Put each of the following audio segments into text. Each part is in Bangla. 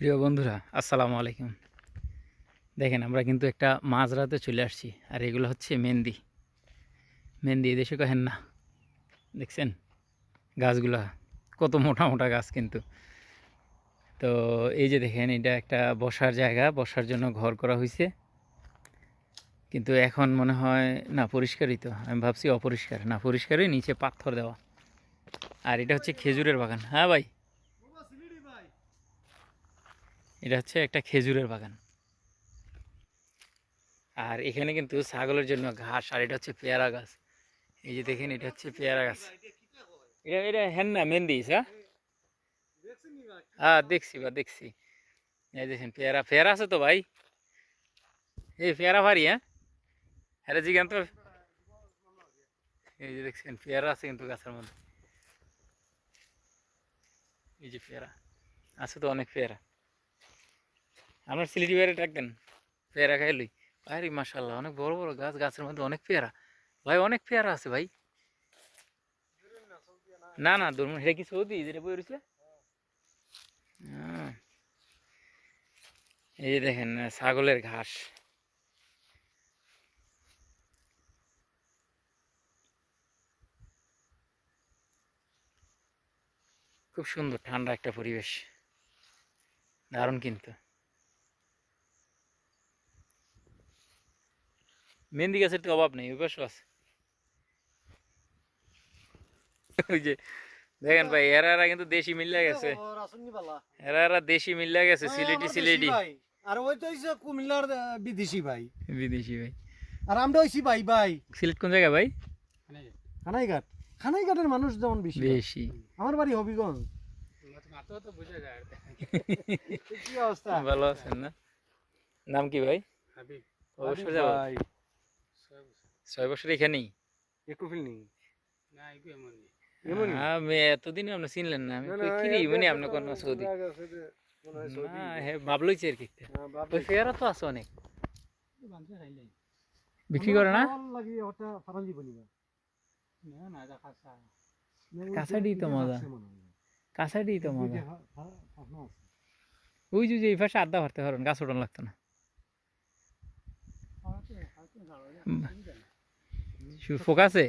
প্রিয় বন্ধুরা, আসসালামু আলাইকুম। দেখেন, আমরা কিন্তু একটা মাঝরাতে চলে আসছি, আর এগুলো হচ্ছে মেহেন্দি। মেহেন্দি এদেশে কহেন না। দেখছেন? গাছগুলা কত মোটা মোটা গাছ কিন্তু। তো এই যে দেখেন, এটা একটা বসার জায়গা, বসার জন্য ঘর করা হয়েছে কিন্তু এখন মনে হয় না পরিষ্কারই তো। আমি ভাবছি অপরিষ্কার, না পরিষ্কারই, নিচে পাথর দেওয়া। আর এটা হচ্ছে খেজুরের বাগান। হ্যাঁ ভাই? এটা হচ্ছে একটা খেজুরের বাগান। আর এখানে কিন্তু ছাগলের জন্য ঘাস, আর এটা হচ্ছে পেয়ারা গাছ। এই যে দেখেন, এটা হচ্ছে পেয়ারা গাছ। এটা এটা হ্যান না মেহেন্দিস হ্যাঁ হ্যাঁ দেখছি বা, দেখছি। এই দেখেন, পেয়ারা পেয়ারা আছে তো ভাই? এই পেয়ারা ভারি হ্যাঁ? হ্যাঁ জিগান তো। এই যে দেখছেন, পেয়ারা আছে কিন্তু গাছের মধ্যে। এই যে পেয়ারা, আছে তো অনেক পেয়ারা। আপনার সিলেটি পেয়ারা ডাকতেন পেয়ারা খাইলই আরে মাসাল্লাহ অনেক বড় বড় গাছ, গাছের মধ্যে অনেক পেয়ারা। ভাই, অনেক পেয়ারা আছে ভাই। না না ধরুন এটা কি সৌদি? যেটা বই রয়েছে। এই দেখেন ছাগলের ঘাস। খুব সুন্দর, ঠান্ডা একটা পরিবেশ। দারুণ কিন্তু। মেহেন্দি গাছের তো অভাব নেই ওই পাশেও আছে। ওই যে দেখেন ভাই এরা এরা কিন্তু দেশি মিল্লা গেছে। এরা এরা দেশি মিল্লা গেছে সিলেটি সিলেটি। আর ওই তো হইছে কুমিল্লার বিদেশি ভাই। বিদেশি ভাই। আর আমরা হইছি ভাই ভাই। সিলেট কোন জায়গা ভাই? খানাইঘাট। খানাইঘাটের মানুষ যেমন বেশি। বেশি। আমার বাড়ি হবিগঞ্জ। কি অবস্থা? ভালো আছেন না? নাম কি ভাই? অবশ্যই যাব। ভাই। ছয় বছর এখানেই? আমি এতদিন আপনি চিনলেন না। আমি কই, কি রে মানে আপনি কোন সৌদি? না হ্যাঁ ভাবলইছি আর কি একটা। ওই ফেয়ারা তো আছে অনেক। বিক্রি করে না? লাগি ওটা ফারাঞ্জি বলিবা কাঁচাডি তো মজা। কাঁচাডি তো মজা। ওই যে যে এই পাশে আড্ডা ভরতে পারেন গাছ ওঠান লাগতো না। ফোকাসে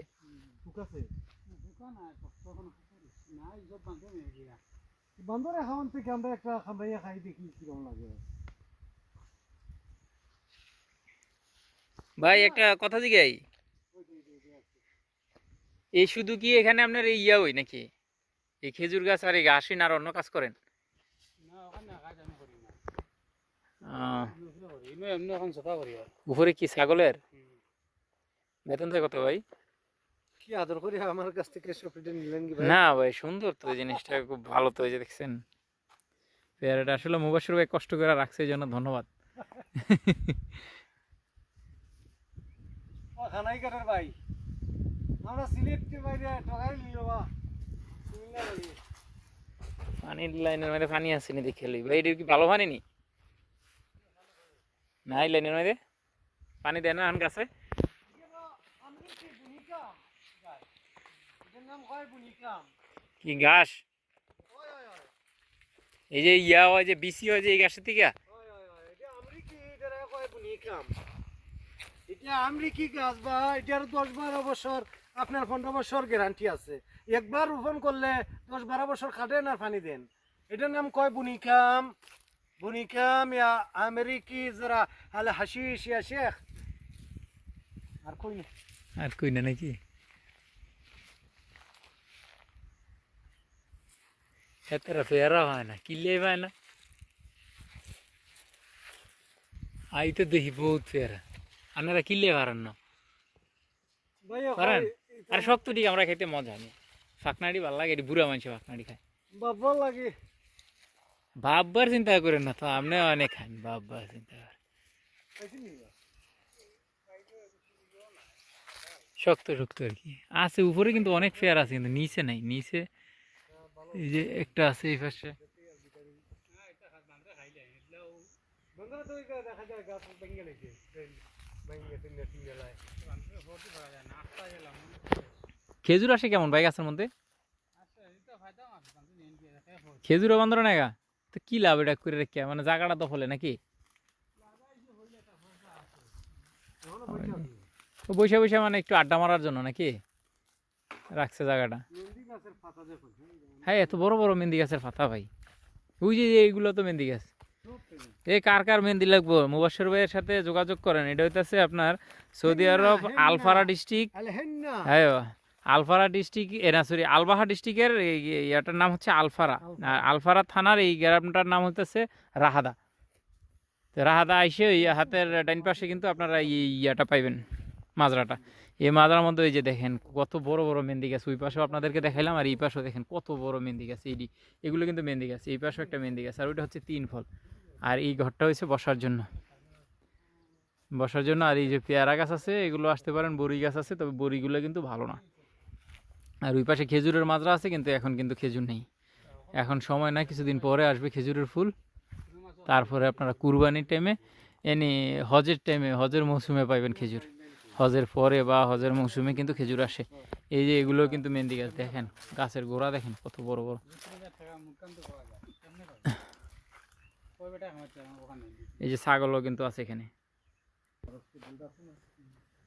বান্দরে খাওয়ান থেকে আমরা একটা খামড়াইয়া খাই দেখি কীরকম লাগে। ভাই একটা কথা জিগাই। এই শুধু কি এখানে আপনার এই ইয়া হই নাকি? এই খেজুর গাছ আর এই ঘাসিন আর অন্য কাজ করেন? উপরে কি ছাগলের? বেতন থাকে কত ভাই? কি আদর করে আমার কাছ থেকে সফিটা নিলেন কি ভাই? না ভাই সুন্দর তো এই জিনিসটা খুব ভালো তো এই যে দেখছেন। পেয়ারাটা আসলে মুবাসুর ভাই কষ্ট করে রাখছে এই জন্য ধন্যবাদ। ও খানাই কাটার ভাই। আমরা সিলেট বাইরে ঠকাই নিল বা। পানির লাইনের মধ্যে পানি আসেনি দেখে লই। ভাই এটা কি ভালো পানি নি? না এই লাইনের মধ্যে? পানি দেয় না এখন গাছে এটার নাম হয় বুনিকাম কি ঘাস? এই যে ইয়া হয় যে বিসি হয় যে এই গাছের থেকে? এটা আমরিকি গাছ বা এটার দশ বারো বছর আপনার পনেরো বছর গ্যারান্টি আছে। একবার রোপণ করলে দশ বারো বছর খাটেন আর পানি দেন। এটার নাম কয় বুনিকাম বুনিকাম ইয়া আমেরিকি যারা হালে হাসিস ইয়া শেখ আর কই না? আর কই না নাকি? এতটা পেয়ারা হয় না কিনলেই পায় না আই তো দেখি বহুত পেয়ারা আপনারা কিনলে পারেন না পারেন আর শক্ত ঠিক আমরা খেতে মজা নেই ফাঁকনাড়ি ভালো লাগে এটি বুড়া মানুষ ফাঁকনাড়ি খায় বাবা লাগে বাববার চিন্তা করেন না তো আপনি অনেক খান বাববার চিন্তা করেন শক্ত শক্ত আর কি আছে উপরে কিন্তু অনেক ফেয়ার আছে কিন্তু নিচে নাই নিচে এই যে একটা আছে এই পাশে। বন্ধুরা খেজুর আসে কেমন ভাই গাছের মধ্যে? খেজুরও বন্ধ না গা? তো কি লাভ এটা করে রেখে? মানে জায়গাটা তো হলে নাকি? বসে বসে মানে একটু আড্ডা মারার জন্য নাকি? রাখছে জায়গাটা। হ্যাঁ এত বড় বড় মেহেন্দি গাছের পাতা ভাই। ওই যে এইগুলো তো মেহেন্দি গাছ। এই কার কার মেহেন্দি লাগবো? মুবাসর ভাইয়ের সাথে যোগাযোগ করেন। এটা হইতেছে আপনার সৌদি আরব আলফারা ডিস্ট্রিক্ট। হ্যাঁ আলফারা ডিস্ট্রিক্ট না সরি আলবাহা ডিস্ট্রিক্টের ইয়াটার নাম হচ্ছে আলফারা। আর আলফারা থানার এই গ্রামটার নাম হইতেছে রাহাদা। রাহাদা আইসে ওই হাতের ডাইন পাশে কিন্তু আপনারা ইয়াটা পাইবেন। মাজরাটা। এই মাজরার মধ্যে ওই যে দেখেন, কত বড় বড় মেহেন্দি গাছ। ওই পাশেও আপনাদেরকে দেখাইলাম, আর এই পাশেও দেখেন, কত বড় মেহেন্দি গাছ। এইডি এগুলো কিন্তু মেহেন্দি গাছ। এই পাশেও একটা মেহেন্দি গাছ, আর ওইটা হচ্ছে তিন ফল। আর এই ঘরটা হয়েছে বসার জন্য। বসার জন্য আর এই যে পেয়ারা গাছ আছে, এগুলো আসতে পারেন, বড়ি গাছ আছে, তবে বড়িগুলো কিন্তু ভালো না। আর ওই পাশে খেজুরের মাজরা আছে, কিন্তু এখন কিন্তু খেজুর নেই। এখন সময় না কিছুদিন পরে আসবে খেজুরের ফুল। তারপরে আপনারা কুরবানির টাইমে এনি হজের টাইমে হজের মৌসুমে পাইবেন খেজুর। হজের পরে বা হজের মৌসুমে কিন্তু খেজুর আসে। এই যে এগুলো কিন্তু মেহেন্দি গাছ দেখেন, গাছের গোড়া দেখেন, কত বড় বড়। এই যে ছাগলও কিন্তু আছে এখানে।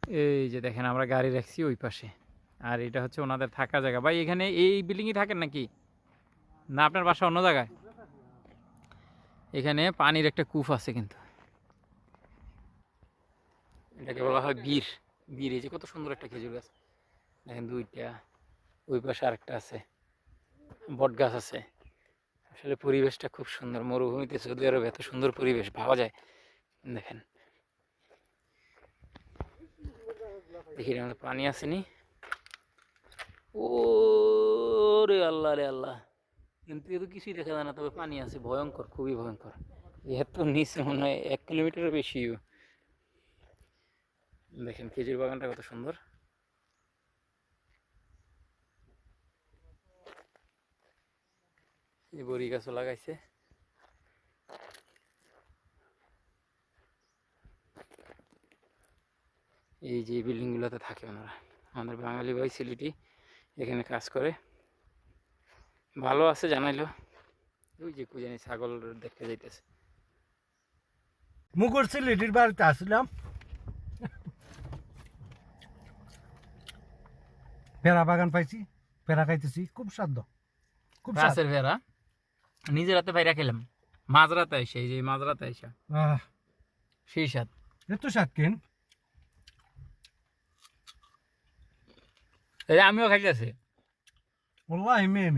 এই যে দেখেন, আমরা গাড়ি রাখছি ওই পাশে। আর এটা হচ্ছে ওনাদের থাকার জায়গা। ভাই, এখানে এই বিল্ডিংয়ে থাকেন নাকি? না, আপনার বাসা অন্য জায়গায়? এখানে পানির একটা কূপ আছে কিন্তু। এটাকে বলা হয় বীর বীর এই যে কত সুন্দর একটা খেজুর গাছ। দেখেন দুইটা, ওই পাশে আরেকটা আছে, বট গাছ আছে। আসলে পরিবেশটা খুব সুন্দর, মরুভূমিতে সৌদি আরবে এত সুন্দর পরিবেশ ভাবা যায়, দেখেন। দেখি মধ্যে পানি আসেনি। ও রে আল্লাহ রে আল্লাহ। কিন্তু এ তো কিছুই দেখা যায় না, তবে পানি আছে, ভয়ঙ্কর, খুবই ভয়ঙ্কর। এত নিচে মনে হয় এক কিলোমিটারের বেশিও দেখেন খেজুর বাগানটা কত সুন্দর। বড়ি গাছও লাগাইছে। এই যে বিল্ডিংগুলোতে থাকে ওনারা। আমাদের বাঙালি ভাই ছেলেটি এখানে কাজ করে। ভালো আছে জানাইলো। ওই যে কু জানি ছাগল দেখতে যাইতেছে। মুগুর সিলেটির বাড়িতে আসলাম। পেরা বাগান পাইছি পেরা খাইতেছি খুব স্বাদ খুব স্বাদ গাছের ভেড়া নিজের হাতে বাইরে খেলাম। মাঝরাতে আইসা এই যে মাঝরাতে আইসা। সেই সাথ এত স্বাদ কেন? এই আমিও খাইতেছি ওল্লাহি মেয়ে।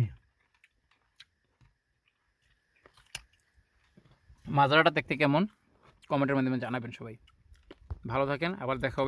মাঝরাটা দেখতে কেমন? কমেন্টের মাধ্যমে জানাবেন সবাই। ভালো থাকেন আবার দেখা হবে